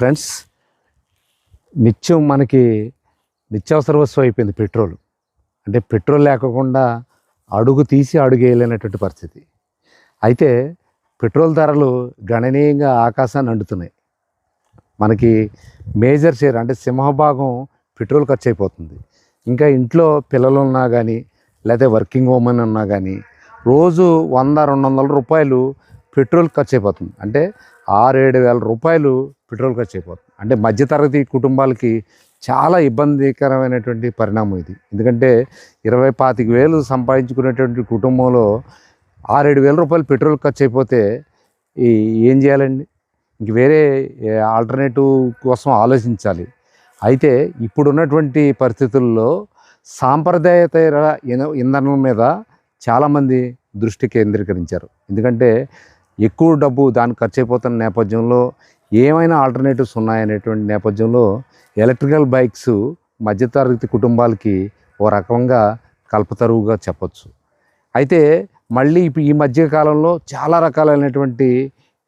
Friends నిత్యం మనకి నిత్యావసర వస్తువు అయిపోయింది పెట్రోల్. అంటే పెట్రోల్ లేకుండా అడుగు తీసి అడుగు వేయలేనటువంటి పరిస్థితి. అయితే పెట్రోల్ ధరలు గణనీయంగా ఆకాశాన్ని అండుతున్నాయి మనకి మేజర్ షేర్ అంటే సింహభాగం పెట్రోల్ ఖర్చు అయిపోతుంది ఇంకా ఇంట్లో పిల్లలు ఉన్నా కానీ లేదా వర్కింగ్ ఉమెన్ ఉన్నా కానీ రోజు వంద రెండు వందల రూపాయలు పెట్రోల్ ఖర్చు అయిపోతుంది అంటే ఆరు ఏడు వేల రూపాయలు పెట్రోల్ ఖర్చు అయిపోతుంది. అంటే మధ్యతరగతి కుటుంబాలకి చాలా ఇబ్బందికరమైనటువంటి పరిణామం ఇది. ఎందుకంటే ఇరవై పాతిక వేలు సంపాదించుకునేటువంటి కుటుంబంలో ఆరేడు వేల రూపాయలు పెట్రోల్ ఖర్చు అయిపోతే ఈ ఏం చేయాలండి? ఇంక వేరే ఆల్టర్నేటివ్ కోసం ఆలోచించాలి. అయితే ఇప్పుడున్నటువంటి పరిస్థితుల్లో సాంప్రదాయత ఇంధనం మీద చాలామంది దృష్టి కేంద్రీకరించారు. ఎందుకంటే ఎక్కువ డబ్బు దానికి ఖర్చు అయిపోతున్న నేపథ్యంలో ఏమైనా ఆల్టర్నేటివ్స్ ఉన్నాయనేటువంటి నేపథ్యంలో ఎలక్ట్రికల్ బైక్స్ మధ్యతరగతి కుటుంబాలకి ఓ రకంగా కల్పతరువుగా చెప్పచ్చు. అయితే మళ్ళీ ఇప్పుడు ఈ మధ్య కాలంలో చాలా రకాలైనటువంటి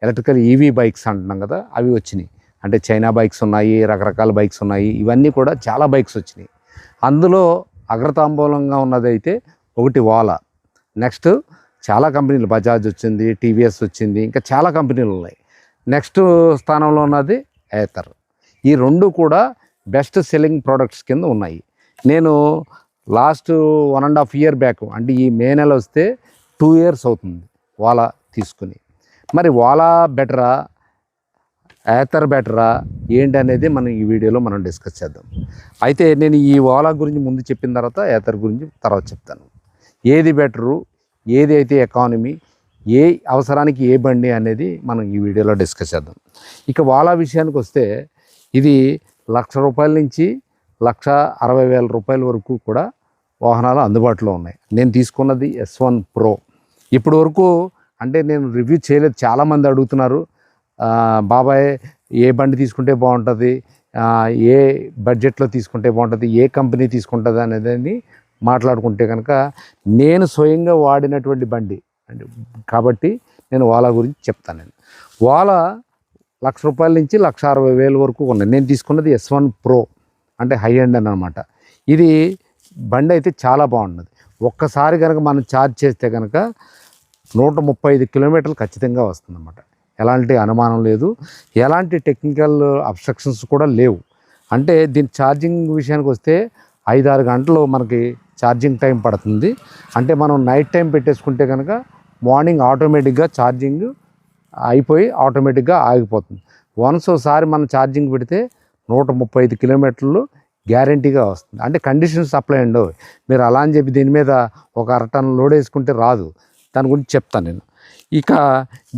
ఎలక్ట్రికల్ ఈవీ బైక్స్ అంటున్నాం కదా అవి వచ్చినాయి. అంటే చైనా బైక్స్ ఉన్నాయి రకరకాల బైక్స్ ఉన్నాయి ఇవన్నీ కూడా చాలా బైక్స్ వచ్చినాయి. అందులో అగ్రతాంబూలంగా ఉన్నదైతే ఒకటి ఓలా. నెక్స్ట్ చాలా కంపెనీలు బజాజ్ వచ్చింది టీవీఎస్ వచ్చింది ఇంకా చాలా కంపెనీలు ఉన్నాయి. నెక్స్ట్ స్థానంలో ఉన్నది ఏతర్. ఈ రెండు కూడా బెస్ట్ సెల్లింగ్ ప్రోడక్ట్స్ కింద ఉన్నాయి. నేను last one and half year back అంటే ఈ మే నెల వస్తే టూ ఇయర్స్ అవుతుంది వాలా తీసుకుని. మరి వాలా బెటరా ఏతర్ బెటరా ఏంటి అనేది మనం ఈ వీడియోలో మనం డిస్కస్ చేద్దాం. అయితే నేను ఈ ఓలా గురించి ముందు చెప్పిన తర్వాత ఏతర్ గురించి తర్వాత చెప్తాను. ఏది బెటరు ఏదైతే ఎకానమీ ఏ అవసరానికి ఏ బండి అనేది మనం ఈ వీడియోలో డిస్కస్ చేద్దాం. ఇక వాలా విషయానికి వస్తే ఇది లక్ష రూపాయల నుంచి లక్ష అరవై వేల రూపాయల వరకు కూడా వాహనాలు అందుబాటులో ఉన్నాయి. నేను తీసుకున్నది ఎస్ వన్ ప్రో ఇప్పటి వరకు అంటే నేను రివ్యూ చేయలేదు. చాలామంది అడుగుతున్నారు బాబాయ్ ఏ బండి తీసుకుంటే బాగుంటుంది? ఏ బడ్జెట్లో తీసుకుంటే బాగుంటుంది? ఏ కంపెనీ తీసుకుంటుంది? అనేది మాట్లాడుకుంటే కనుక నేను స్వయంగా వాడినటువంటి బండి. అంటే కాబట్టి నేను ఓలా గురించి చెప్తాను నేను. లక్ష రూపాయల నుంచి లక్ష అరవై వేల వరకు ఉన్నాయి. నేను తీసుకున్నది ఎస్ వన్ ప్రో అంటే హై ఎండ్ అని అనమాట ఇది బండి అయితే చాలా బాగున్నది. ఒక్కసారి కనుక మనం ఛార్జ్ చేస్తే కనుక నూట ముప్పై ఐదు కిలోమీటర్లు ఖచ్చితంగా వస్తుందన్నమాట. ఎలాంటి అనుమానం లేదు. ఎలాంటి టెక్నికల్ అబ్స్ట్రక్షన్స్ కూడా లేవు. అంటే దీని ఛార్జింగ్ విషయానికి వస్తే ఐదు ఆరు గంటలు మనకి ఛార్జింగ్ టైం పడుతుంది. అంటే మనం నైట్ టైం పెట్టేసుకుంటే కనుక మార్నింగ్ ఆటోమేటిక్గా ఛార్జింగ్ అయిపోయి ఆటోమేటిక్గా ఆగిపోతుంది. వన్స్ ఒకసారి మనం ఛార్జింగ్ పెడితే నూట ముప్పై ఐదు కిలోమీటర్లు గ్యారంటీగా వస్తుంది. అంటే కండిషన్ సప్లై అండి మీరు అలా అని చెప్పి దీని మీద ఒక అరటన్ లోడ్ వేసుకుంటే రాదు. దాని గురించి చెప్తాను నేను. ఇక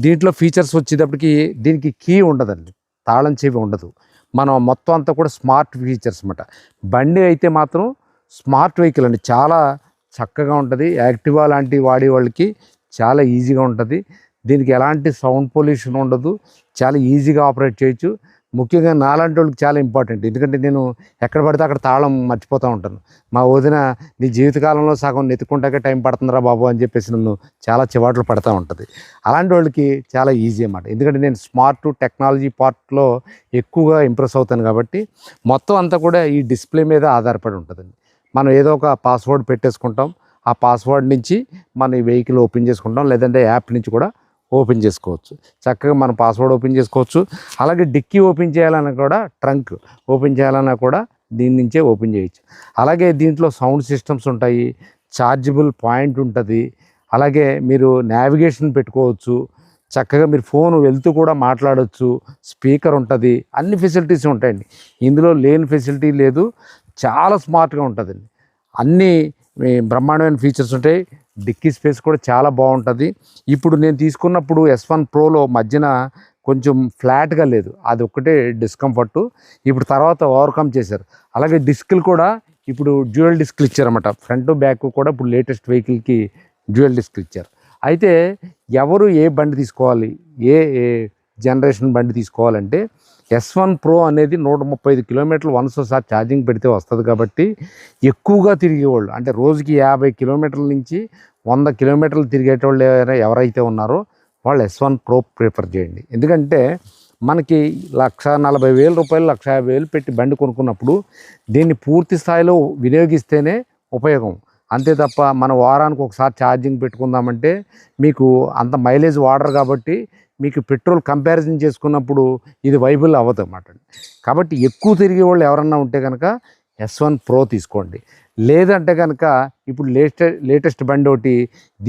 దీంట్లో ఫీచర్స్ వచ్చేటప్పటికి దీనికి కీ ఉండదండి. తాళం చెవి ఉండదు. మనం మొత్తం అంతా కూడా స్మార్ట్ ఫీచర్స్ అన్నమాట. బండి అయితే మాత్రం స్మార్ట్ వెహికల్ అండి. చాలా చక్కగా ఉంటుంది. యాక్టివా లాంటి వాడే వాళ్ళకి చాలా ఈజీగా ఉంటుంది. దీనికి ఎలాంటి సౌండ్ పొల్యూషన్ ఉండదు. చాలా ఈజీగా ఆపరేట్ చేయొచ్చు. ముఖ్యంగా నాలాంటి వాళ్ళకి చాలా ఇంపార్టెంట్. ఎందుకంటే నేను ఎక్కడ పడితే అక్కడ తాళం మర్చిపోతూ ఉంటాను. మా వదిన నీ జీవితకాలంలో సగం నెత్తుకుంటాకే టైం పడుతుందిరా బాబు అని చెప్పేసి నన్ను చాలా చివాట్లు పడుతూ ఉంటుంది. అలాంటి వాళ్ళకి చాలా ఈజీ అన్నమాట. ఎందుకంటే నేను స్మార్ట్ టెక్నాలజీ పార్ట్లో ఎక్కువగా ఇంప్రెస్ అవుతాను కాబట్టి మొత్తం అంతా కూడా ఈ డిస్ప్లే మీద ఆధారపడి ఉంటుందండి. మనం ఏదో ఒక పాస్వర్డ్ పెట్టేసుకుంటాం. ఆ పాస్వర్డ్ నుంచి మన ఈ వెహికల్ ఓపెన్ చేసుకుంటాం. లేదంటే యాప్ నుంచి కూడా ఓపెన్ చేసుకోవచ్చు. చక్కగా మనం పాస్వర్డ్ ఓపెన్ చేసుకోవచ్చు. అలాగే డిక్కీ ఓపెన్ చేయాలన్నా కూడా ట్రంక్ ఓపెన్ చేయాలన్నా కూడా దీని నుంచే ఓపెన్ చేయొచ్చు. అలాగే దీంట్లో సౌండ్ సిస్టమ్స్ ఉంటాయి. ఛార్జబుల్ పాయింట్ ఉంటుంది. అలాగే మీరు నావిగేషన్ పెట్టుకోవచ్చు. చక్కగా మీరు ఫోన్ వెళ్తూ కూడా మాట్లాడవచ్చు స్పీకర్ ఉంటుంది. అన్ని ఫెసిలిటీస్ ఉంటాయండి. ఇందులో లేని ఫెసిలిటీ లేదు. చాలా స్మార్ట్గా ఉంటుందండి. అన్నీ బ్రహ్మాండమైన ఫీచర్స్ ఉంటాయి. డిక్కీ స్పేస్ కూడా చాలా బాగుంటుంది. ఇప్పుడు నేను తీసుకున్నప్పుడు ఎస్ వన్ ప్రోలో మధ్యన కొంచెం ఫ్లాట్గా లేదు. అది ఒక్కటే డిస్కంఫర్టు. ఇప్పుడు తర్వాత ఓవర్కమ్ చేశారు. అలాగే డిస్క్లు కూడా ఇప్పుడు డ్యూయల్ డిస్క్లు ఇచ్చారన్నమాట. ఫ్రంట్ బ్యాక్ కూడా ఇప్పుడు లేటెస్ట్ వెహికల్కి డ్యూయల్ డిస్క్లు ఇచ్చారు. అయితే ఎవరు ఏ బండి తీసుకోవాలి? ఏ ఏ జనరేషన్ బండి తీసుకోవాలంటే ఎస్ వన్ ప్రో అనేది నూట ముప్పై ఐదు కిలోమీటర్లు వన్స్ ఒకసారి ఛార్జింగ్ పెడితే వస్తుంది కాబట్టి ఎక్కువగా తిరిగేవాళ్ళు అంటే రోజుకి యాభై కిలోమీటర్ల నుంచి వంద కిలోమీటర్లు తిరిగేటోళ్ళు ఏవైనా ఎవరైతే ఉన్నారో వాళ్ళు ఎస్ వన్ ప్రో ప్రిఫర్ చేయండి. ఎందుకంటే మనకి లక్ష నలభై వేల రూపాయలు లక్ష యాభై వేలు పెట్టి బండి కొనుక్కున్నప్పుడు దీన్ని పూర్తి స్థాయిలో వినియోగిస్తేనే ఉపయోగం. అంతే తప్ప మన వారానికి ఒకసారి ఛార్జింగ్ పెట్టుకుందామంటే మీకు అంత మైలేజ్ వాడరు కాబట్టి మీకు పెట్రోల్ కంపారిజన్ చేసుకున్నప్పుడు ఇది వైబుల్ అవ్వదు అన్నమాట. కాబట్టి ఎక్కువ తిరిగే వాళ్ళు ఎవరన్నా ఉంటే కనుక ఎస్ వన్ ప్రో తీసుకోండి. లేదంటే కనుక ఇప్పుడు లేటెస్ట్ లేటెస్ట్ బండి ఒకటి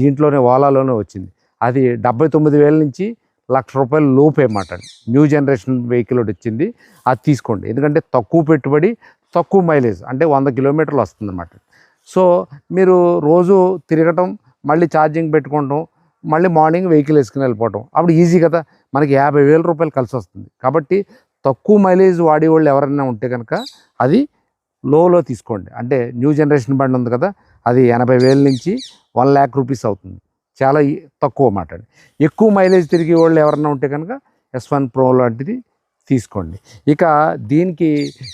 దీంట్లోనే ఓలాలోనే వచ్చింది. అది డెబ్బై తొమ్మిది వేల నుంచి లక్ష రూపాయలు లోపే అన్నమాట. న్యూ జనరేషన్ వెహికల్ ఒకటి వచ్చింది. అది తీసుకోండి. ఎందుకంటే తక్కువ పెట్టుబడి తక్కువ మైలేజ్ అంటే వంద కిలోమీటర్లు వస్తుంది అన్నమాట. సో మీరు రోజు తిరగటం మళ్ళీ ఛార్జింగ్ పెట్టుకోవటం మళ్ళీ మార్నింగ్ వెహికల్ వేసుకుని వెళ్ళిపోవటం అప్పుడు ఈజీ కదా. మనకి యాభై వేల రూపాయలు కలిసి వస్తుంది. కాబట్టి తక్కువ మైలేజ్ వాడేవాళ్ళు ఎవరైనా ఉంటే కనుక అది లోలో తీసుకోండి. అంటే న్యూ జనరేషన్ బండి ఉంది కదా అది ఎనభై వేల నుంచి వన్ ల్యాక్ రూపీస్ అవుతుంది. చాలా తక్కువ మాట ఎక్కువ మైలేజ్ తిరిగే వాళ్ళు ఎవరైనా ఉంటే కనుక ఎస్ వన్ ప్రో లాంటిది తీసుకోండి. ఇక దీనికి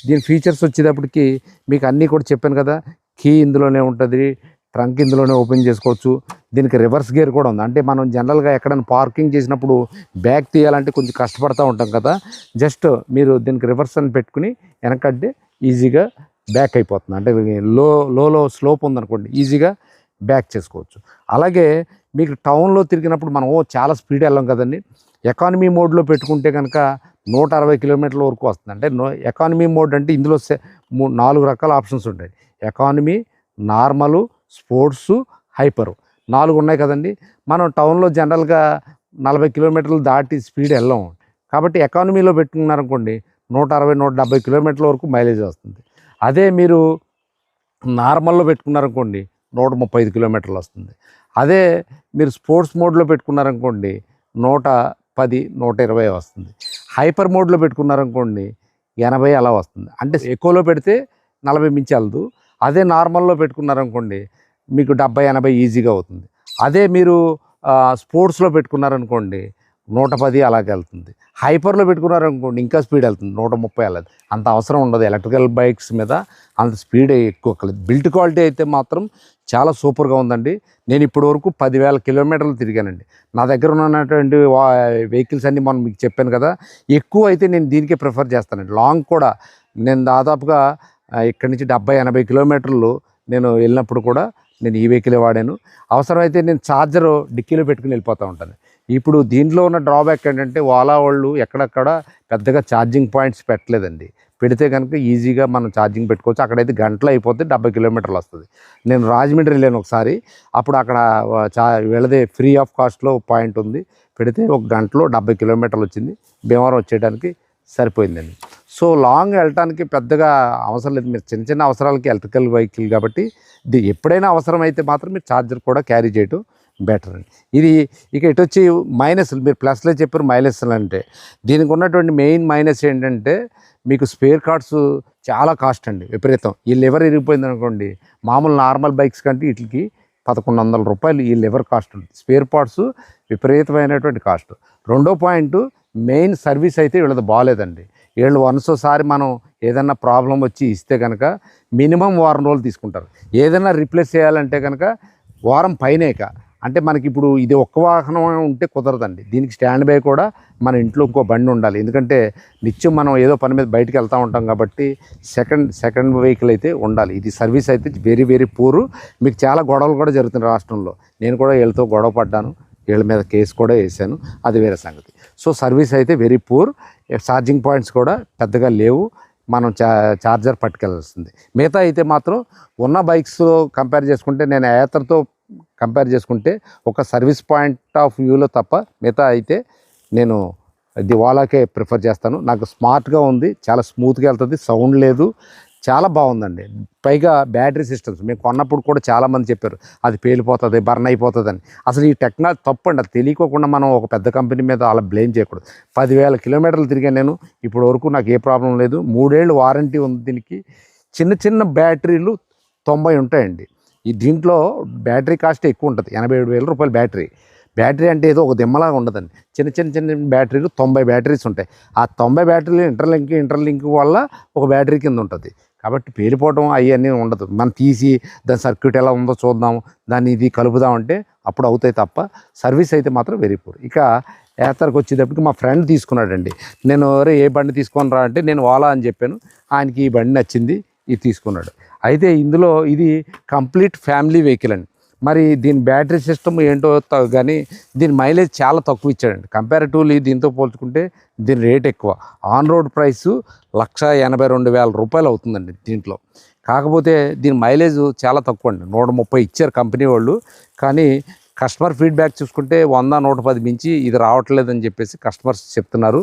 దీని ఫీచర్స్ వచ్చేటప్పటికి మీకు అన్నీ కూడా చెప్పాను కదా కీ ఇందులోనే ఉంటుంది ట్రంక్ ఇందులోనే ఓపెన్ చేసుకోవచ్చు. దీనికి రివర్స్ గేర్ కూడా ఉంది. అంటే మనం జనరల్గా ఎక్కడైనా పార్కింగ్ చేసినప్పుడు బ్యాక్ తీయాలంటే కొంచెం కష్టపడతా ఉంటాం కదా. జస్ట్ మీరు దీనికి రివర్స్ అని పెట్టుకుని వెనకడ్డే ఈజీగా బ్యాక్ అయిపోతుంది. అంటే లో లోలో స్లోప్ ఉందనుకోండి ఈజీగా బ్యాక్ చేసుకోవచ్చు. అలాగే మీకు టౌన్లో తిరిగినప్పుడు మనం ఓ చాలా స్పీడ్ వెళ్ళాం కదండి. ఎకానమీ మోడ్లో పెట్టుకుంటే కనుక నూట అరవై కిలోమీటర్ల వరకు వస్తుంది. అంటే నో ఎకానమీ మోడ్ అంటే ఇందులో మూ- నాలుగు రకాల ఆప్షన్స్ ఉంటాయి. Economy normal sports hyper. నాలుగు ఉన్నాయి కదండి. మనం టౌన్లో జనరల్గా నలభై కిలోమీటర్లు దాటి స్పీడ్ వెళ్ళాం. కాబట్టి ఎకానమీలో పెట్టుకున్నారనుకోండి నూట అరవై నూట డెబ్బై కిలోమీటర్ల వరకు మైలేజ్ వస్తుంది. అదే మీరు నార్మల్లో పెట్టుకున్నారనుకోండి నూట ముప్పై ఐదు కిలోమీటర్లు వస్తుంది. అదే మీరు స్పోర్ట్స్ మోడ్లో పెట్టుకున్నారనుకోండి నూట పది నూట ఇరవై వస్తుంది. హైపర్ మోడ్లో పెట్టుకున్నారనుకోండి ఎనభై అలా వస్తుంది. అంటే ఎక్కువలో పెడితే నలభై మించి వెళ్ళదు అదే నార్మల్లో పెట్టుకున్నారనుకోండి మీకు డెబ్బై ఎనభై ఈజీగా అవుతుంది. అదే మీరు స్పోర్ట్స్లో పెట్టుకున్నారనుకోండి నూట పది అలాగే వెళ్తుంది. హైపర్లో పెట్టుకున్నారనుకోండి ఇంకా స్పీడ్ వెళ్తుంది. నూట ముప్పై వెళ్ళదు. అంత అవసరం ఉండదు. ఎలక్ట్రికల్ బైక్స్ మీద అంత స్పీడ్ ఎక్కువ కలదు. బిల్ట్ క్వాలిటీ అయితే మాత్రం చాలా సూపర్గా ఉందండి. నేను ఇప్పటి వరకు పదివేల కిలోమీటర్లు తిరిగానండి. నా దగ్గర ఉన్నటువంటి వెహికల్స్ అన్నీ మనం మీకు చెప్పాను కదా ఎక్కువ అయితే నేను దీనికే ప్రిఫర్ చేస్తానండి. లాంగ్ కూడా నేను దాదాపుగా ఇక్కడి నుంచి డెబ్బై ఎనభై కిలోమీటర్లు నేను వెళ్ళినప్పుడు కూడా నేను ఈ వెహికలే వాడాను. అవసరమైతే నేను ఛార్జర్ డిక్కీలో పెట్టుకుని వెళ్ళిపోతూ ఉంటాను. ఇప్పుడు దీంట్లో ఉన్న డ్రాబ్యాక్ ఏంటంటే ఓలా వాళ్ళు ఎక్కడక్కడ పెద్దగా ఛార్జింగ్ పాయింట్స్ పెట్టలేదండి. పెడితే కనుక ఈజీగా మనం ఛార్జింగ్ పెట్టుకోవచ్చు. అక్కడైతే గంటలో అయిపోతే డెబ్బై కిలోమీటర్లు వస్తుంది. నేను రాజమండ్రి వెళ్ళాను ఒకసారి. అప్పుడు అక్కడ చా వెళ్ళదే ఫ్రీ ఆఫ్ కాస్ట్లో పాయింట్ ఉంది. పెడితే ఒక గంటలో డెబ్బై కిలోమీటర్లు వచ్చింది. భీమవరం వచ్చేయడానికి సరిపోయిందండి సో లాంగ్ వెళ్ళటానికి పెద్దగా అవసరం లేదు. మీరు చిన్న చిన్న అవసరాలకి ఎలక్ట్రికల్ వెహికల్ కాబట్టి ఎప్పుడైనా అవసరమైతే మాత్రం మీరు ఛార్జర్ కూడా క్యారీ చేయటం బెటర్ అండి. ఇది ఇక ఇటు వచ్చి మైనస్లు మీరు ప్లస్లో చెప్పారు మైనస్లు అంటే. దీనికి ఉన్నటువంటి మెయిన్ మైనస్ ఏంటంటే మీకు స్పేర్ కార్డ్స్ చాలా కాస్ట్ అండి విపరీతం. ఈ లివర్ ఇరిగిపోయింది అనుకోండి మామూలు నార్మల్ బైక్స్ కంటే వీటికి పదకొండు వందల రూపాయలు ఈ లివర్ కాస్ట్ ఉంది స్పేర్ పార్ట్స్ విపరీతమైనటువంటి కాస్ట్. రెండో పాయింట్ మెయిన్ సర్వీస్ అయితే వీళ్ళది బాగాలేదండి. వీళ్ళు వన్స్ ఒకసారి మనం ఏదైనా ప్రాబ్లం వచ్చి ఇస్తే కనుక మినిమం వారం రోజులు తీసుకుంటారు. ఏదైనా రిప్లేస్ చేయాలంటే కనుక వారం పైనేక అంటే మనకి ఇప్పుడు ఇది ఒక్క వాహనం ఉంటే కుదరదండి. దీనికి స్టాండ్ బై కూడా మన ఇంట్లో ఇంకో బండి ఉండాలి. ఎందుకంటే నిత్యం మనం ఏదో పని మీద బయటకు వెళ్తూ ఉంటాం కాబట్టి సెకండ్ సెకండ్ వెహికల్ అయితే ఉండాలి. ఇది సర్వీస్ అయితే వెరీ వెరీ పూర్. మీకు చాలా గొడవలు కూడా జరుగుతున్నాయి రాష్ట్రంలో. నేను కూడా వీళ్ళతో గొడవ పడ్డాను. వీళ్ళ మీద కేసు కూడా వేసాను అది వేరే సంగతి. సో సర్వీస్ అయితే వెరీ పూర్. ఛార్జింగ్ పాయింట్స్ కూడా పెద్దగా లేవు. మనం చా చార్జర్ పట్టుకెళ్ళాల్సింది. మిగతా అయితే మాత్రం ఉన్న బైక్స్ కంపేర్ చేసుకుంటే నేను యాత్రతో కంపేర్ చేసుకుంటే ఒక సర్వీస్ పాయింట్ ఆఫ్ వ్యూలో తప్ప మిగతా అయితే నేను ది ఓలాకే ప్రిఫర్ చేస్తాను. నాకు స్మార్ట్గా ఉంది చాలా స్మూత్గా వెళ్తుంది సౌండ్ లేదు. చాలా బాగుందండి. పైగా బ్యాటరీ సిస్టమ్స్ మేము కొన్నప్పుడు కూడా చాలామంది చెప్పారు అది పేలిపోతుంది బర్న్ అయిపోతుంది అని అసలు ఈ టెక్నాలజీ తప్పండి అది తెలియకోకుండా మనం ఒక పెద్ద కంపెనీ మీద అలా బ్లేమ్ చేయకూడదు. పదివేల కిలోమీటర్లు తిరిగాను నేను ఇప్పటి వరకు నాకు ఏ ప్రాబ్లం లేదు. మూడేళ్ళు వారంటీ ఉంది దీనికి. చిన్న చిన్న బ్యాటరీలు తొంభై ఉంటాయండి. ఈ దీంట్లో బ్యాటరీ కాస్ట్ ఎక్కువ ఉంటుంది ఎనభై ఏడు వేల రూపాయల బ్యాటరీ. బ్యాటరీ అంటే ఏదో ఒక దిమ్మలాగా ఉండదండి. చిన్న చిన్న చిన్న బ్యాటరీలు తొంభై బ్యాటరీస్ ఉంటాయి. ఆ తొంభై బ్యాటరీలు ఇంటర్లింక్ ఇంటర్లింక్ వల్ల ఒక బ్యాటరీ కింద ఉంటుంది. కాబట్టి పేలిపోవడం అవన్నీ ఉండదు. మనం తీసి దాని సర్క్యూట్ ఎలా ఉందో చూద్దాం దాన్ని ఇది కలుపుదామంటే అప్పుడు అవుతాయి తప్ప సర్వీస్ అయితే మాత్రం వెరీ పూర్ ఇక ఏతరకు వచ్చేటప్పటికి మా ఫ్రెండ్ తీసుకున్నాడండి. నేను రే ఏ బండి తీసుకొని రా? అంటే నేను ఓలా అని చెప్పాను. ఆయనకి ఈ బండి నచ్చింది ఇది తీసుకున్నాడు. అయితే ఇందులో ఇది కంప్లీట్ ఫ్యామిలీ వెహికల్ అండి. మరి దీని బ్యాటరీ సిస్టమ్ ఏంటో కానీ దీని మైలేజ్ చాలా తక్కువ ఇచ్చాడండి కంపారిటివ్లీ దీంతో పోల్చుకుంటే దీని రేట్ ఎక్కువ. ఆన్ రోడ్ ప్రైస్ లక్ష ఎనభై రెండు వేల రూపాయలు అవుతుందండి దీంట్లో. కాకపోతే దీని మైలేజ్ చాలా తక్కువ అండి నూట ముప్పై ఇచ్చారు కంపెనీ వాళ్ళు. కానీ కస్టమర్ ఫీడ్బ్యాక్ చూసుకుంటే వంద నూట పది మించి ఇది రావట్లేదని చెప్పేసి కస్టమర్స్ చెప్తున్నారు.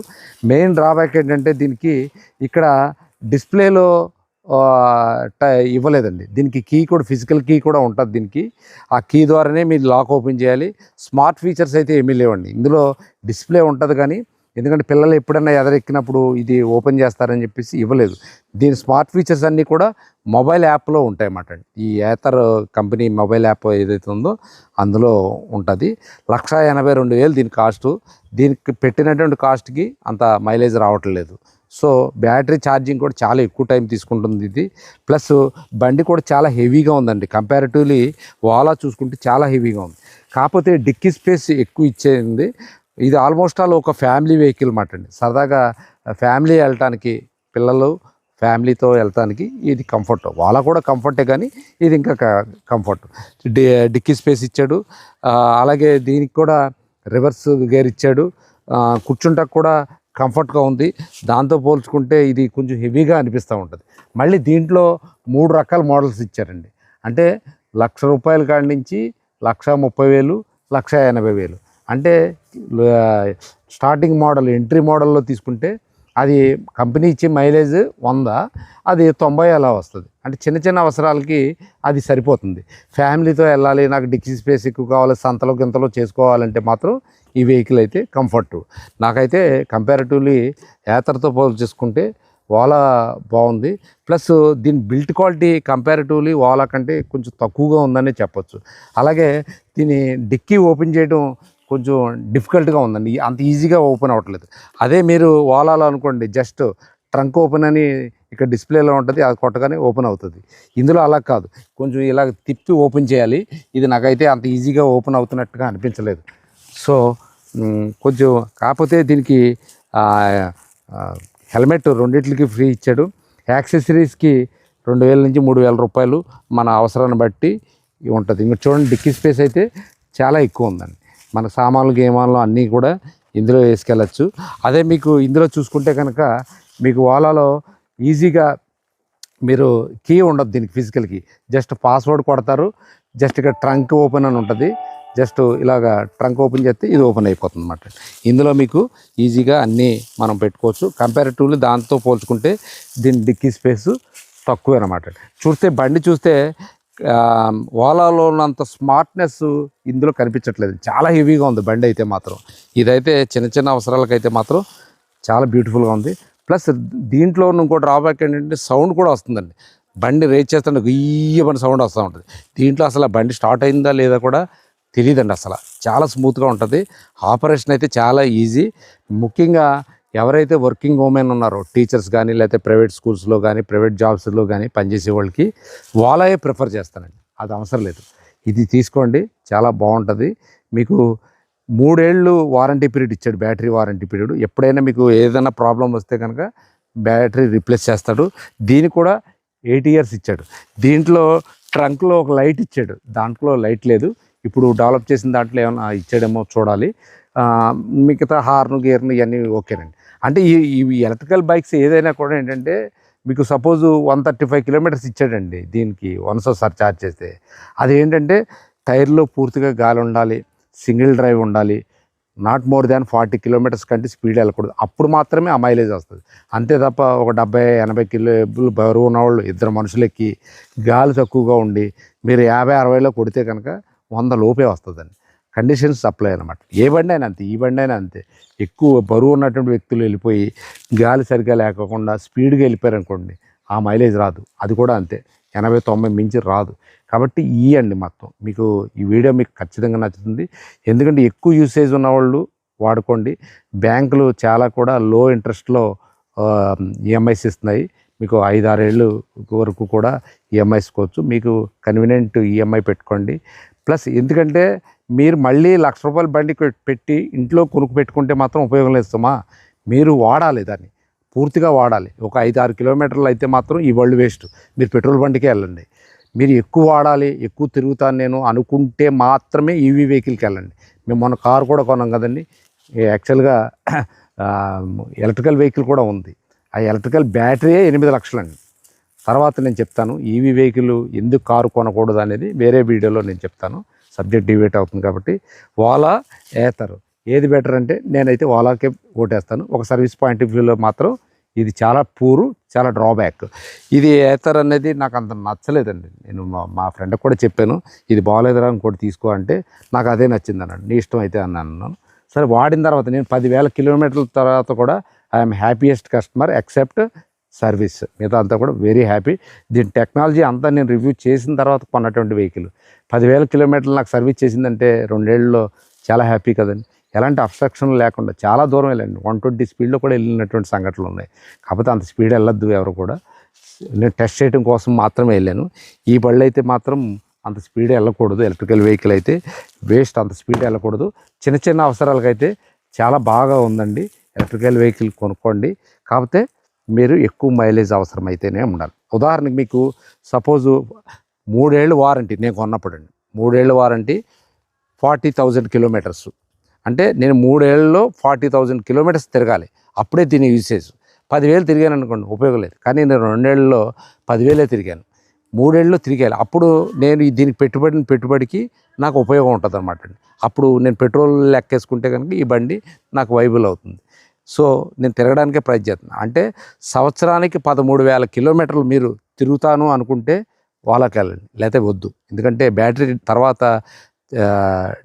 మెయిన్ డ్రాబ్యాక్ ఏంటంటే దీనికి ఇక్కడ డిస్ప్లేలో ఇవ్వలేదండి. దీనికి కీ కూడా ఫిజికల్ కీ కూడా ఉంటుంది దీనికి. ఆ కీ ద్వారానే మీరు లాక్ ఓపెన్ చేయాలి. స్మార్ట్ ఫీచర్స్ అయితే ఏమీ లేవండి. ఇందులో డిస్ప్లే ఉంటుంది కానీ ఎందుకంటే పిల్లలు ఎప్పుడైనా ఎదరెక్కినప్పుడు ఇది ఓపెన్ చేస్తారని చెప్పేసి ఇవ్వలేదు. దీని స్మార్ట్ ఫీచర్స్ అన్నీ కూడా మొబైల్ యాప్లో ఉంటాయి అన్నమాట ఈ ఏతర్ కంపెనీ మొబైల్ యాప్ ఏదైతే ఉందో అందులో ఉంటుంది. లక్ష ఎనభై రెండు వేలు దీని కాస్ట్. దీనికి పెట్టినటువంటి కాస్ట్కి అంత మైలేజ్ రావట్లేదు. సో బ్యాటరీ ఛార్జింగ్ కూడా చాలా ఎక్కువ టైం తీసుకుంటుంది ఇది. ప్లస్ బండి కూడా చాలా హెవీగా ఉందండి. కంపారిటివ్లీ ఓలా చూసుకుంటే చాలా హెవీగా ఉంది. కాకపోతే డిక్కీ స్పేస్ ఎక్కువ ఇచ్చేది. ఇది ఆల్మోస్ట్ ఆల్ ఒక ఫ్యామిలీ వెహికల్ మాట అండి. సరదాగా ఫ్యామిలీ వెళ్ళటానికి పిల్లలు ఫ్యామిలీతో వెళ్తానికి ఇది కంఫర్ట్. వాళ్ళ కూడా కంఫర్టే కానీ ఇది ఇంకా కంఫర్ట్. డి డిక్కీ స్పేస్ ఇచ్చాడు. అలాగే దీనికి కూడా రివర్స్ గేర్ ఇచ్చాడు. ఆ, కూడా కంఫర్ట్గా ఉంది. దాంతో పోల్చుకుంటే ఇది కొంచెం హెవీగా అనిపిస్తూ ఉంటుంది. మళ్ళీ దీంట్లో మూడు రకాల మోడల్స్ ఇచ్చారండి. అంటే లక్ష రూపాయల కాడి నుంచి లక్ష ముప్పై వేలు లక్ష ఎనభై వేలు. అంటే స్టార్టింగ్ మోడల్ ఎంట్రీ మోడల్లో తీసుకుంటే అది కంపెనీ ఇచ్చే మైలేజ్ వంద అది తొంభై అలా వస్తుంది. అంటే చిన్న చిన్న అవసరాలకి అది సరిపోతుంది. ఫ్యామిలీతో వెళ్ళాలి నాకు డిక్కీ స్పేస్ ఎక్కువ కావాలి సంతలో గింతలో చేసుకోవాలంటే మాత్రం ఈ వెహికల్ అయితే కంఫర్ట్. నాకైతే కంపారిటివ్లీ యాత్రతో పోల్చేసుకుంటే ఓలా బాగుంది. ప్లస్ దీని బిల్ట్ క్వాలిటీ కంపారిటివ్లీ ఓలా కంటే కొంచెం తక్కువగా ఉందనే చెప్పొచ్చు. అలాగే దీని డిక్కీ ఓపెన్ చేయడం కొంచెం డిఫికల్ట్గా ఉందండి. అంత ఈజీగా ఓపెన్ అవ్వట్లేదు. అదే మీరు ఓలాలో అనుకోండి జస్ట్ ట్రంక్ ఓపెన్ అని ఇక్కడ డిస్ప్లేలో ఉంటుంది అది కొట్టగానే ఓపెన్ అవుతుంది. ఇందులో అలా కాదు. కొంచెం ఇలా తిప్పి ఓపెన్ చేయాలి. ఇది నాకైతే అంత ఈజీగా ఓపెన్ అవుతున్నట్టుగా అనిపించలేదు. సో కొంచెం కాకపోతే దీనికి హెల్మెట్ రెండిట్లకి ఫ్రీ ఇచ్చాడు. యాక్సెసరీస్కి రెండు వేల నుంచి మూడు వేల రూపాయలు మన అవసరాన్ని బట్టి ఉంటుంది. ఇంకా చూడండి డిక్కీ స్పేస్ అయితే చాలా ఎక్కువ ఉందండి. మన సామాన్లు గేమాన్లు అన్నీ కూడా ఇందులో వేసుకెళ్ళచ్చు. అదే మీకు ఇందులో చూసుకుంటే కనుక మీకు ఓలాలో ఈజీగా మీరు కీ ఉండదు దీనికి ఫిజికల్ కీ జస్ట్ పాస్వర్డ్ కొడతారు జస్ట్ ఇక్కడ ట్రంక్ ఓపెన్ అని ఉంటుంది. జస్ట్ ఇలాగా ట్రంక్ ఓపెన్ చేస్తే ఇది ఓపెన్ అయిపోతుంది అనమాట ఇందులో మీకు ఈజీగా అన్నీ మనం పెట్టుకోవచ్చు. కంపారిటివ్లీ దాంతో పోల్చుకుంటే దీని డిక్కీ స్పేస్ తక్కువ అనమాట చూస్తే బండి చూస్తే ఓలాలో ఉన్నంత స్మార్ట్నెస్ ఇందులో కనిపించట్లేదు. చాలా హెవీగా ఉంది బండి అయితే మాత్రం. ఇదైతే చిన్న చిన్న అవసరాలకైతే మాత్రం చాలా బ్యూటిఫుల్గా ఉంది. ప్లస్ దీంట్లో ఇంకో డ్రాబ్యాక్ ఏంటంటే సౌండ్ కూడా వస్తుందండి. బండి రేట్ చేస్తుంటే గుయ్యమని సౌండ్ వస్తూ ఉంటుంది. దీంట్లో అసలు బండి స్టార్ట్ అయిందా లేదా కూడా తెలియదండి అసలు. చాలా స్మూత్గా ఉంటుంది. ఆపరేషన్ అయితే చాలా ఈజీ. ముఖ్యంగా ఎవరైతే వర్కింగ్ ఉమెన్ ఉన్నారో టీచర్స్ కానీ లేకపోతే ప్రైవేట్ స్కూల్స్లో కానీ ప్రైవేట్ జాబ్స్లో కానీ పనిచేసే వాళ్ళకి వాళ్ళే ప్రిఫర్ చేస్తానండి అది అవసరం లేదు. ఇది తీసుకోండి చాలా బాగుంటుంది. మీకు మూడేళ్ళు వారంటీ పీరియడ్ ఇచ్చాడు బ్యాటరీ వారంటీ పీరియడ్ ఎప్పుడైనా మీకు ఏదైనా ప్రాబ్లం వస్తే కనుక బ్యాటరీ రిప్లేస్ చేస్తాడు. దీని కూడా ఎయిట్ ఇయర్స్ ఇచ్చాడు. దీంట్లో ట్రంక్లో ఒక లైట్ ఇచ్చాడు. దాంట్లో లైట్ లేదు. ఇప్పుడు డెవలప్ చేసిన దాంట్లో ఏమైనా ఇచ్చాడేమో చూడాలి. మిగతా హార్న్ గేర్ను ఇవన్నీ ఓకేనండి. అంటే ఈ ఇవి ఎలక్ట్రికల్ బైక్స్ ఏదైనా కూడా ఏంటంటే మీకు suppose one thirty five kilometres ఇచ్చాడండి దీనికి వన్స్ ఒకసారి ఛార్జ్ చేస్తే. అది ఏంటంటే టైర్లో పూర్తిగా గాలి ఉండాలి సింగిల్ డ్రైవ్ ఉండాలి not more than forty kilometres కంటే స్పీడ్ వెళ్ళకూడదు. అప్పుడు మాత్రమే ఆ మైలేజ్ వస్తుంది. అంతే తప్ప ఒక డెబ్బై ఎనభై కిలో బరువు ఉన్నవాళ్ళు ఇద్దరు మనుషులెక్కి గాలి తక్కువగా ఉండి మీరు యాభై అరవైలో కొడితే కనుక వంద లోపే వస్తుందండి. కండిషన్స్ సప్లై అనమాట ఏ బండి అయినా అంతే ఈ బండి అయినా అంతే. ఎక్కువ బరువు ఉన్నటువంటి వ్యక్తులు వెళ్ళిపోయి గాలి సరిగ్గా లేకోకుండా స్పీడ్గా వెళ్ళిపోయారు అనుకోండి ఆ మైలేజ్ రాదు. అది కూడా అంతే. ఎనభై తొంభై మించి రాదు. కాబట్టి ఈ అండి మొత్తం. మీకు ఈ వీడియో మీకు ఖచ్చితంగా నచ్చుతుంది. ఎందుకంటే ఎక్కువ యూసేజ్ ఉన్నవాళ్ళు వాడుకోండి. బ్యాంకులు చాలా కూడా లో ఇంట్రెస్ట్లో ఈఎంఐస్ ఇస్తున్నాయి. మీకు ఐదు ఆరేళ్ళు వరకు కూడా ఈఎంఐ ఇసుకోవచ్చు మీకు కన్వీనియంట్ ఈఎంఐ పెట్టుకోండి. ప్లస్ ఎందుకంటే మీరు మళ్ళీ లక్ష రూపాయల బండి పెట్టి ఇంట్లో కొనుక్కు పెట్టుకుంటే మాత్రం ఉపయోగం లేదు సుమా. మీరు వాడాలి దాన్ని. పూర్తిగా వాడాలి. ఒక ఐదు ఆరు కిలోమీటర్లు అయితే మాత్రం ఈ వరల్డ్ వేస్ట్. మీరు పెట్రోల్ బండికే వెళ్ళండి. మీరు ఎక్కువ వాడాలి ఎక్కువ తిరుగుతాను నేను అనుకుంటే మాత్రమే ఈవీ వెహికల్కి వెళ్ళండి. మేము మొన్న కారు కూడా కొన్నాం కదండి. యాక్చువల్గా ఎలక్ట్రికల్ వెహికల్ కూడా ఉంది. ఆ ఎలక్ట్రికల్ బ్యాటరీయే ఎనిమిది లక్షలండి. తర్వాత నేను చెప్తాను ఈవీ వెహికల్ ఎందుకు కారు కొనకూడదు అనేది వేరే వీడియోలో నేను చెప్తాను. సబ్జెక్ట్ డిబేట్ అవుతుంది కాబట్టి ఓలా ఏతరు. ఏది బెటర్ అంటే నేనైతే ఓలాకే ఓటేస్తాను. ఒక సర్వీస్ పాయింట్ ఆఫ్ వ్యూలో మాత్రం ఇది చాలా పూరు చాలా డ్రాబ్యాక్. ఇది ఏతర్ అనేది నాకు అంత నచ్చలేదండి. నేను మా మా ఫ్రెండ్కి కూడా చెప్పాను ఇది బాగాలేదురా ఇంకోటి తీసుకో అంటే నాకు అదే నచ్చింది అన్నాడు. నీ ఇష్టం అయితే అన్నాను. సరే వాడిన తర్వాత నేను పదివేల కిలోమీటర్ల తర్వాత కూడా I'm happiest customer except service. మిగతా అంతా కూడా వెరీ హ్యాపీ. దీని టెక్నాలజీ అంతా నేను రివ్యూ చేసిన తర్వాత కొన్నటువంటి వెహికల్. పదివేల కిలోమీటర్లు నాకు సర్వీస్ చేసిందంటే రెండేళ్ళలో చాలా హ్యాపీ కదండి. ఎలాంటి అబ్స్ట్రక్షన్ లేకుండా చాలా దూరం వెళ్ళండి వన్ ట్వంటీ స్పీడ్లో కూడా వెళ్ళినటువంటి సంఘటనలు ఉన్నాయి. కాకపోతే అంత స్పీడ్ వెళ్ళొద్దు ఎవరు కూడా. నేను టెస్ట్ చేయడం కోసం మాత్రమే వెళ్ళాను. ఈ బళ్ళు అయితే మాత్రం అంత స్పీడ్ వెళ్ళకూడదు. ఎలక్ట్రికల్ వెహికల్ అయితే వేస్ట్ అంత స్పీడ్ వెళ్ళకూడదు. చిన్న చిన్న అవసరాలకైతే చాలా బాగా ఉందండి. ఎలక్ట్రికల్ వెహికల్ కొనుక్కోండి. కాకపోతే మీరు ఎక్కువ మైలేజ్ అవసరమైతేనే ఉండాలి. ఉదాహరణకు మీకు సపోజు మూడేళ్ళు వారంటీ నేను కొన్నప్పుడు అండి మూడేళ్ళు వారంటీ ఫార్టీ థౌజండ్ కిలోమీటర్స్. అంటే నేను మూడేళ్ళలో ఫార్టీ థౌజండ్ కిలోమీటర్స్ తిరగాలి. అప్పుడే దీని యూసేజ్. పదివేలు తిరిగాను అనుకోండి ఉపయోగం లేదు. కానీ నేను రెండేళ్ళలో పదివేలే తిరిగాను. మూడేళ్ళు తిరిగాలి. అప్పుడు నేను దీనికి పెట్టుబడిన పెట్టుబడికి నాకు ఉపయోగం ఉంటుంది అనమాట అండి. అప్పుడు నేను పెట్రోల్ లెక్కేసుకుంటే కనుక ఈ బండి నాకు వైబుల్ అవుతుంది. సో నేను తిరగడానికే ప్రయత్నిస్తున్నాను అంటే సంవత్సరానికి పదమూడు వేల కిలోమీటర్లు మీరు తిరుగుతాను అనుకుంటే వాళ్ళకి వెళ్ళండి లేకపోతే వద్దు. ఎందుకంటే బ్యాటరీ తర్వాత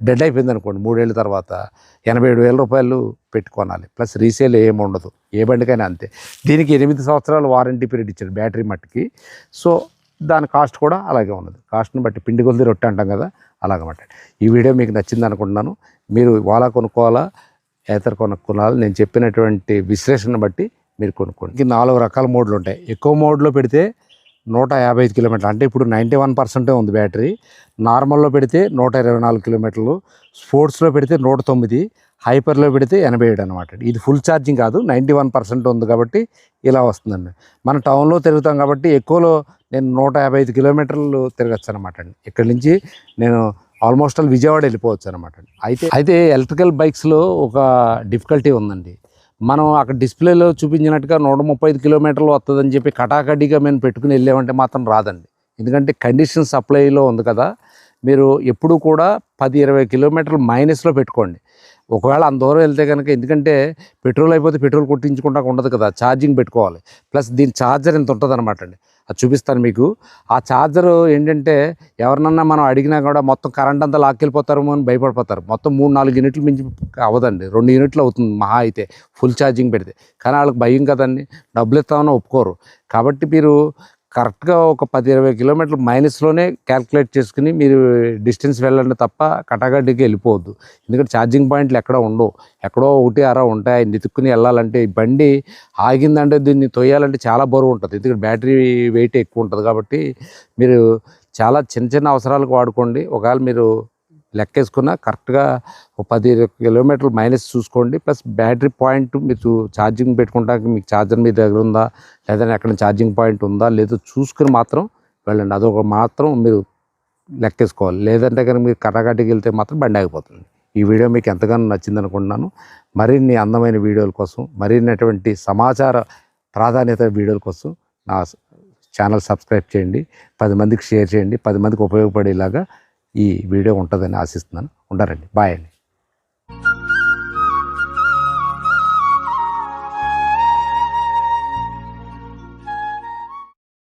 డెడ్ అయిపోయింది అనుకోండి మూడేళ్ళ తర్వాత ఎనభై ఏడు వేల రూపాయలు పెట్టుకోనాలి ప్లస్ రీసేల్ ఏమి ఉండదు ఏ బండికైనా అంతే. దీనికి ఎనిమిది సంవత్సరాలు వారంటీ పీరియడ్ ఇచ్చారు బ్యాటరీ మట్టుకి. సో దాని కాస్ట్ కూడా అలాగే ఉన్నది. కాస్ట్ని బట్టి పిండి కొద్ది రొట్టె అంటాం కదా అలాగమాట ఈ వీడియో మీకు నచ్చింది అనుకుంటున్నాను. మీరు వాళ్ళ కొనుక్కోవాలా ఏతర కొనుక్కున్నారు నేను చెప్పినటువంటి విశ్లేషణ బట్టి మీరు కొనుక్కోండి. ఇంక నాలుగు రకాల మోడ్లు ఉంటాయి. ఎక్కువ మోడ్లో పెడితే నూట యాభై ఐదు కిలోమీటర్లు. అంటే ఇప్పుడు నైంటీ వన్ పర్సెంటే ఉంది బ్యాటరీ. నార్మల్లో పెడితే నూట ఇరవై నాలుగు కిలోమీటర్లు. స్పోర్ట్స్లో పెడితే నూట తొమ్మిది. హైపర్లో పెడితే ఎనభై ఏడు అనమాట ఇది ఫుల్ ఛార్జింగ్ కాదు. నైంటీ వన్ పర్సెంట్ ఉంది కాబట్టి ఇలా వస్తుందండి. మన టౌన్లో తిరుగుతాం కాబట్టి ఎక్కువలో నేను నూట యాభై ఐదు కిలోమీటర్లు తిరగచ్చు అనమాట అండి. ఇక్కడి నుంచి నేను ఆల్మోస్ట్ ఆల్ విజయవాడ వెళ్ళిపోవచ్చు అనమాట అయితే అయితే ఎలక్ట్రికల్ బైక్స్లో ఒక డిఫికల్టీ ఉందండి. మనం అక్కడ డిస్ప్లేలో చూపించినట్టుగా నూట ముప్పై ఐదు కిలోమీటర్లు వస్తుందని చెప్పి కటాకడిగా మేము పెట్టుకుని వెళ్ళామంటే మాత్రం రాదండి. ఎందుకంటే కండిషన్ సప్లైలో ఉంది కదా. మీరు ఎప్పుడు కూడా పది ఇరవై కిలోమీటర్లు మైనస్లో పెట్టుకోండి. ఒకవేళ అంత దూరం వెళ్తే కనుక ఎందుకంటే పెట్రోల్ అయిపోతే పెట్రోల్ కొట్టించుకుంటా ఉండదు కదా. ఛార్జింగ్ పెట్టుకోవాలి. ప్లస్ దీని ఛార్జర్ ఎంత ఉంటుంది అనమాట అండి. అది చూపిస్తాను మీకు. ఆ ఛార్జర్ ఏంటంటే ఎవరినన్నా మనం అడిగినా కూడా మొత్తం కరెంట్ అంతా లాక్కెళ్ళిపోతారేమో అని భయపడిపోతారు. మొత్తం మూడు నాలుగు యూనిట్లు మించి అవ్వదండి. రెండు యూనిట్లు అవుతుంది మహా అయితే. ఫుల్ ఛార్జింగ్ పెడితే. కానీ వాళ్ళకి భయం కదండి. డబ్బులు ఇస్తామని ఒప్పుకోరు. కాబట్టి మీరు కరెక్ట్గా ఒక పది ఇరవై కిలోమీటర్లు మైనస్లోనే క్యాల్కులేట్ చేసుకుని మీరు డిస్టెన్స్ వెళ్ళండి తప్ప కటాగడ్డికి వెళ్ళిపోవద్దు. ఎందుకంటే ఛార్జింగ్ పాయింట్లు ఎక్కడ ఉండవు. ఎక్కడో ఒకటి అరా ఉంటాయి. ఆయన వెళ్ళాలంటే ఈ బండి ఆగిందంటే దీన్ని తొయ్యాలంటే చాలా బరువు ఉంటుంది. ఎందుకంటే బ్యాటరీ వెయిట్ ఎక్కువ ఉంటుంది కాబట్టి మీరు చాలా చిన్న చిన్న అవసరాలకు వాడుకోండి. ఒకవేళ మీరు లెక్కేసుకున్న కరెక్ట్గా పది కిలోమీటర్లు మైనస్ చూసుకోండి. ప్లస్ బ్యాటరీ పాయింట్ మీరు ఛార్జింగ్ పెట్టుకుంటానికి మీకు ఛార్జర్ మీ దగ్గర ఉందా? లేదంటే ఎక్కడ ఛార్జింగ్ పాయింట్ ఉందా? లేదో చూసుకుని మాత్రం వెళ్ళండి. అదొక మాత్రం మీరు లెక్కేసుకోవాలి. లేదంటే కనుక మీరు కటాకటికి వెళ్తే మాత్రం బండి ఆగిపోతుంది. ఈ వీడియో మీకు ఎంతగానో నచ్చింది అనుకుంటున్నాను. మరిన్ని అందమైన వీడియోల కోసం మరిన్నటువంటి సమాచార ప్రాధాన్యత వీడియోల కోసం నా ఛానల్ సబ్స్క్రైబ్ చేయండి. పది మందికి షేర్ చేయండి. పది మందికి ఉపయోగపడేలాగా ఈ వీడియో ఉంటుందని ఆశిస్తున్నాను. ఉండారండి బాయ్ అండి.